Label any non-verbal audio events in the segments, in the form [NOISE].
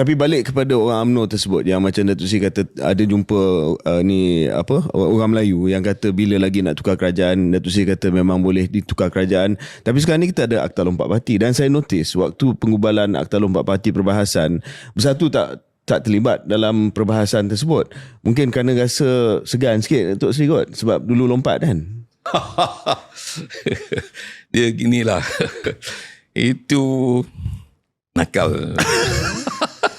Tapi balik kepada orang UMNO tersebut yang macam Datuk Seri kata ada jumpa uh, ni apa orang Melayu yang kata bila lagi nak tukar kerajaan Datuk Seri kata memang boleh ditukar kerajaan tapi sekarang ni kita ada Akta Lompat Parti dan saya notice waktu pengubalan Akta Lompat Parti perbahasan bersatu tak tak terlibat dalam perbahasan tersebut. Mungkin kerana rasa segan sikit Datuk Seri kot sebab dulu lompat kan. [LAUGHS] Dia ginilah. [LAUGHS] Itu nakal. [LAUGHS]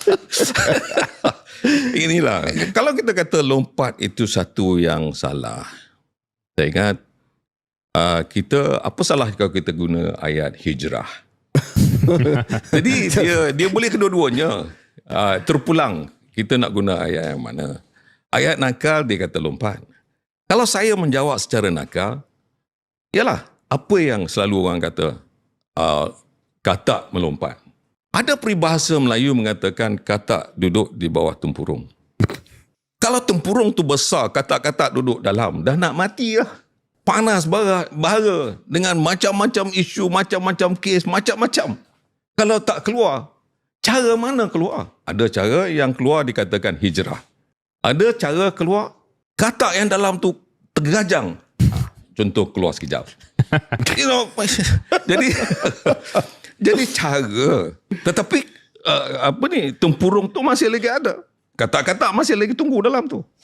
[LAUGHS] Inilah. Kalau kita kata lompat itu satu yang salah. Saya ingat uh, kita apa salah kalau kita guna ayat hijrah. [LAUGHS] Jadi dia dia boleh kedua-duanya. Uh, terpulang kita nak guna ayat yang mana. Ayat nakal dia kata lompat. Kalau saya menjawab secara nakal, ialah apa yang selalu orang kata uh, kata melompat. Ada peribahasa Melayu mengatakan kata duduk di bawah tempurung. [LAUGHS] Kalau tempurung tu besar, kata-kata duduk dalam, dah nak mati lah. Panas bara, bahara dengan macam-macam isu, macam-macam kes, macam-macam. Kalau tak keluar, cara mana keluar? Ada cara yang keluar dikatakan hijrah. Ada cara keluar, kata yang dalam tu tergajang. Ha, Contoh keluar sekejap. [LAUGHS] you know, [LAUGHS] jadi jadi cara. Tetapi uh, apa ni tempurung tu masih lagi ada. Kata-kata masih lagi tunggu dalam tu.